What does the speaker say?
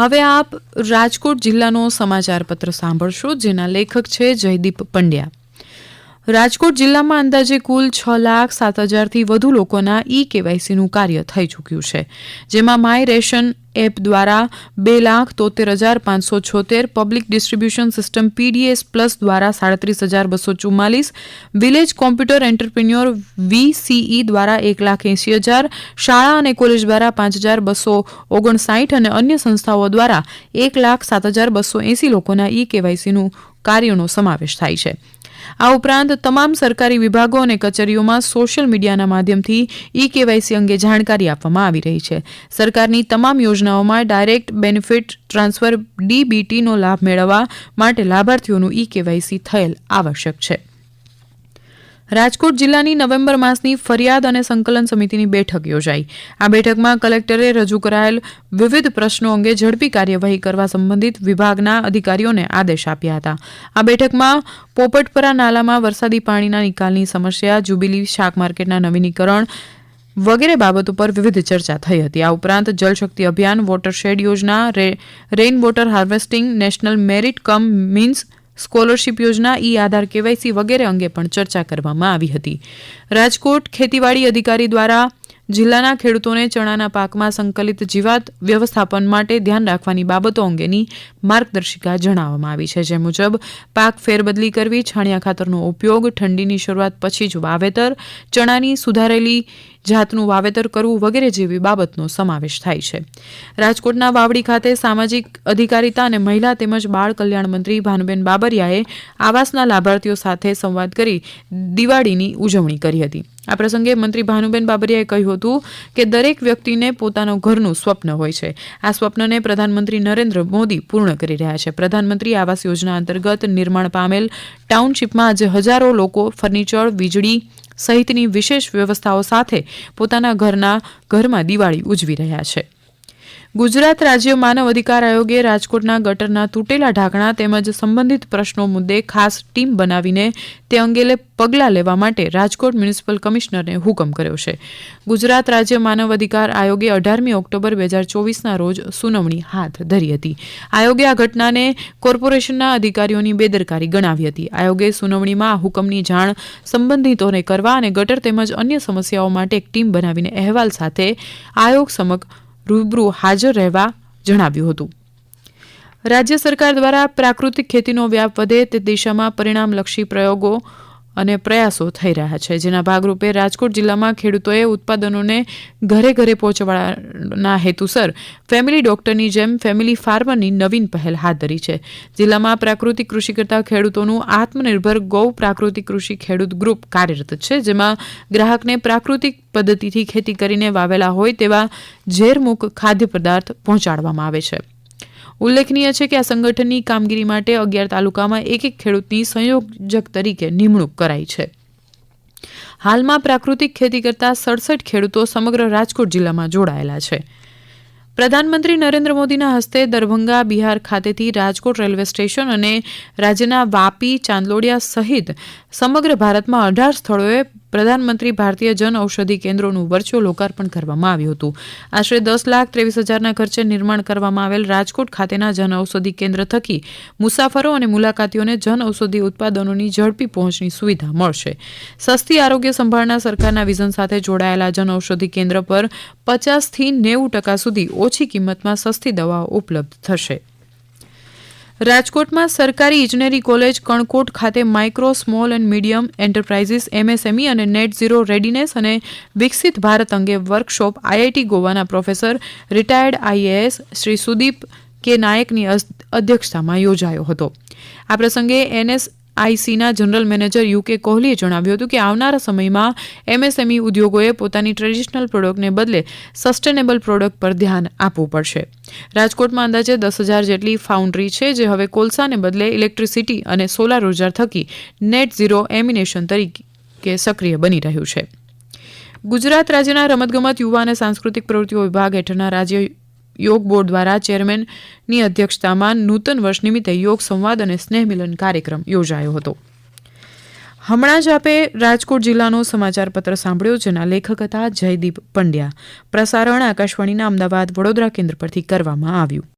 હવે આપ રાજકોટ જિલ્લાનો સમાચાર પત્ર સાંભળશો જેના લેખક છે જયદીપ પંડ્યા. રાજકોટ જિલ્લામાં અંદાજે કુલ છ લાખ સાત હજારથી વધુ લોકોના ઈ કેવાયસીનું કાર્ય થઈ ચૂક્યું છે. જેમાં માય રેશન એપ દ્વારા બે લાખ તોતેર હજાર પાંચસો છોતેર, public distribution system PDS plus દ્વારા સાડત્રીસ હજાર બસો ચુમ્માલીસ, વિલેજ કોમ્પ્યુટર એન્ટરપ્રિન્યોર વીસીઈ દ્વારા એક લાખ એંસી હજાર, શાળા અને કોલેજ દ્વારા પાંચ હજાર બસો ઓગણસાઠ અને અન્ય સંસ્થાઓ દ્વારા એક લાખ સાત હજાર બસો એંસી લોકોના ઈ કેવાયસીનું કાર્યોનો સમાવેશ થાય છે. આ ઉપરાંત તમામ સરકારી વિભાગો અને કચેરીઓમાં સોશિયલ મીડિયાના માધ્યમથી ઈ કેવાયસી અંગે જાણકારી આપવામાં આવી રહી છે. સરકારની તમામ યોજનાઓમાં ડાયરેક્ટ બેનિફિટ ટ્રાન્સફર ડીબીટીનો લાભ મેળવવા માટે લાભાર્થીઓનું ઈ કેવાયસી થયેલ આવશ્યક છે. રાજકોટ જિલ્લાની નવેમ્બર માસની ફરિયાદ અને સંકલન સમિતિની બેઠક યોજાઈ. આ બેઠકમાં કલેક્ટરે રજૂ કરાયેલ વિવિધ પ્રશ્નો અંગે ઝડપી કાર્યવાહી કરવા સંબંધિત વિભાગના અધિકારીઓને આદેશ આપ્યા હતા. આ બેઠકમાં પોપટપરા નાલામાં વરસાદી પાણીના નિકાલની સમસ્યા, જુબિલી શાક માર્કેટના નવીનીકરણ વગેરે બાબત ઉપર વિવિધ ચર્ચા થઈ હતી. આ ઉપરાંત જલશક્તિ અભિયાન, વોટરશેડ યોજના rain water harvesting, national merit cum means scholarship યોજના, ઈ આધાર, કેવાયસી વગેરે અંગે પણ ચર્ચા કરવામાં આવી હતી. રાજકોટ ખેતીવાડી અધિકારી દ્વારા જિલ્લાના ખેડૂતોને ચણાના પાકમાં સંકલિત જીવાત વ્યવસ્થાપન માટે ધ્યાન રાખવાની બાબતો અંગેની માર્ગદર્શિકા જણાવવામાં આવી છે, જે મુજબ પાક ફેરબદલી કરવી, છાણિયા ખાતરનો ઉપયોગ, ઠંડીની શરૂઆત પછી જ વાવેતર, ચણાની સુધારેલી જાતનું વાવેતર કરવું વગેરે જેવી બાબતનો સમાવેશ થાય છે. રાજકોટના વાવડી ખાતે સામાજિક અધિકારીતા અને મહિલા તેમજ બાળ કલ્યાણ મંત્રી ભાનુબેન બાબરિયાએ આવાસના લાભાર્થીઓ સાથે સંવાદ કરી દિવાળીની ઉજવણી કરી હતી. આ પ્રસંગે મંત્રી ભાનુબેન બાબરિયાએ કહ્યું હતું કે દરેક વ્યક્તિને પોતાનું ઘરનું સ્વપ્ન હોય છે. આ સ્વપ્નને પ્રધાનમંત્રી નરેન્દ્ર મોદી પૂર્ણ કરી રહ્યા છે. પ્રધાનમંત્રી આવાસ યોજના અંતર્ગત નિર્માણ પામેલ ટાઉનશીપમાં આજે હજારો લોકો ફર્નિચર, વીજળી સહિતની વિશેષ વ્યવસ્થાઓ સાથે પોતાના ઘરના ઘરમાં દિવાળી ઉજવી રહ્યા છે. ગુજરાત રાજ્ય માનવ અધિકાર આયોગે રાજકોટના ગટરના તૂટેલા ઢાંકણા તેમજ સંબંધિત પ્રશ્નો મુદ્દે ખાસ ટીમ બનાવીને તે અંગે પગલાં લેવા માટે રાજકોટ મ્યુનિસિપલ કમિશનરને હુકમ કર્યો છે. ગુજરાત રાજ્ય માનવ અધિકાર આયોગે અઢારમી ઓક્ટોબર બે હજાર ચોવીસના રોજ સુનાવણી હાથ ધરી હતી. આયોગે આ ઘટનાને કોર્પોરેશનના અધિકારીઓની બેદરકારી ગણાવી હતી. આયોગે સુનાવણીમાં આ હુકમની જાણ સંબંધિતોને કરવા અને ગટર તેમજ અન્ય સમસ્યાઓ માટે એક ટીમ બનાવીને અહેવાલ સાથે આયોગ સમક્ષ રૂબરૂ હાજર રહેવા જણાવ્યું હતું. રાજ્ય સરકાર દ્વારા પ્રાકૃતિક ખેતીનો વ્યાપ વધે તે દિશામાં પરિણામલક્ષી પ્રયોગો અને પ્રયાસો થઈ રહ્યા છે. જેના ભાગરૂપે રાજકોટ જિલ્લામાં ખેડૂતોએ ઉત્પાદનોને ઘરે ઘરે પહોંચવાના હેતુસર ફેમિલી ડોક્ટરની જેમ ફેમિલી ફાર્મરની નવીન પહેલ હાથ ધરી છે. જિલ્લામાં પ્રાકૃતિક કૃષિ કરતા ખેડૂતોનું આત્મનિર્ભર ગૌ પ્રાકૃતિક કૃષિ ખેડૂત ગ્રુપ કાર્યરત છે, જેમાં ગ્રાહકને પ્રાકૃતિક પદ્ધતિથી ખેતી કરીને વાવેલા હોય તેવા ઝેરમુક્ત ખાદ્ય પદાર્થ પહોંચાડવામાં આવે છે. ઉલ્લેખનીય છે કે આ સંગઠનની કામગીરી માટે અગિયાર તાલુકામાં એક એક ખેડૂતની સંયોજક તરીકે નિમણૂક કરાઈ છે. હાલમાં પ્રાકૃતિક ખેતી કરતા સડસઠ ખેડૂતો સમગ્ર રાજકોટ જિલ્લામાં જોડાયેલા છે. પ્રધાનમંત્રી નરેન્દ્ર મોદીના હસ્તે દરભંગા બિહાર ખાતેથી રાજકોટ રેલવે સ્ટેશન અને રાજ્યના વાપી, ચાંદલોડિયા સહિત સમગ્ર ભારતમાં અઢાર સ્થળોએ પ્રધાનમંત્રી ભારતીય જન ઔષધિ કેન્દ્રોનું વર્ચ્યુઅલ લોકાર્પણ કરવામાં આવ્યું હતું. આશરે દસ લાખ ત્રેવીસ હજારના ખર્ચે નિર્માણ કરવામાં આવેલ રાજકોટ ખાતેના જન ઔષધિ કેન્દ્ર થકી મુસાફરો અને મુલાકાતીઓને જન ઔષધિ ઉત્પાદનોની ઝડપી પહોંચની સુવિધા મળશે. સસ્તી આરોગ્ય સંભાળના સરકારના વિઝન સાથે જોડાયેલા જન ઔષધિ કેન્દ્ર પર પચાસથી નેવું ટકા સુધી ઓછી કિંમતમાં સસ્તી દવાઓ ઉપલબ્ધ થશે. રાજકોટમાં સરકારી ઇજનેરી કોલેજ કણકોટ ખાતે micro, small and medium enterprises, MSME અને નેટ ઝીરો રેડીનેસ અને વિકસિત ભારત અંગે વર્કશોપ આઈઆઈટી ગોવાના professor, retired IAS Shri Sudeep K નાયકની અધ્યક્ષતામાં યોજાયો હતો. આ પ્રસંગે એનએસ આઈસીના જનરલ મેનેજર યુકે કોહલીએ જણાવ્યું હતું કે આવનારા સમયમાં એમએસએમઈ ઉદ્યોગોએ પોતાની ટ્રેડિશનલ પ્રોડક્ટને બદલે સસ્ટેનેબલ પ્રોડક્ટ પર ધ્યાન આપવું પડશે. રાજકોટમાં અંદાજે દસ હજાર જેટલી ફાઉન્ડ્રી છે જે હવે કોલસાને બદલે ઇલેક્ટ્રિસિટી અને સોલાર ઊર્જા થકી નેટ ઝીરો એમિનેશન તરીકે સક્રિય બની રહ્યું છે. ગુજરાત રાજ્યના રમતગમત યુવા અને સાંસ્કૃતિક પ્રવૃત્તિઓ વિભાગ હેઠળના રાજ્ય યોગ બોર્ડ દ્વારા ચેરમેનની અધ્યક્ષતામાં નૂતન વર્ષ નિમિત્તે યોગ સંવાદ અને સ્નેહ મિલન કાર્યક્રમ યોજાયો હતો. હમણાં જ આપે રાજકોટ જિલ્લાનો સમાચાર પત્ર સાંભળ્યો, જેના લેખક હતા જયદીપ પંડ્યા. પ્રસારણ આકાશવાણીના અમદાવાદ વડોદરા કેન્દ્ર પરથી કરવામાં આવ્યું.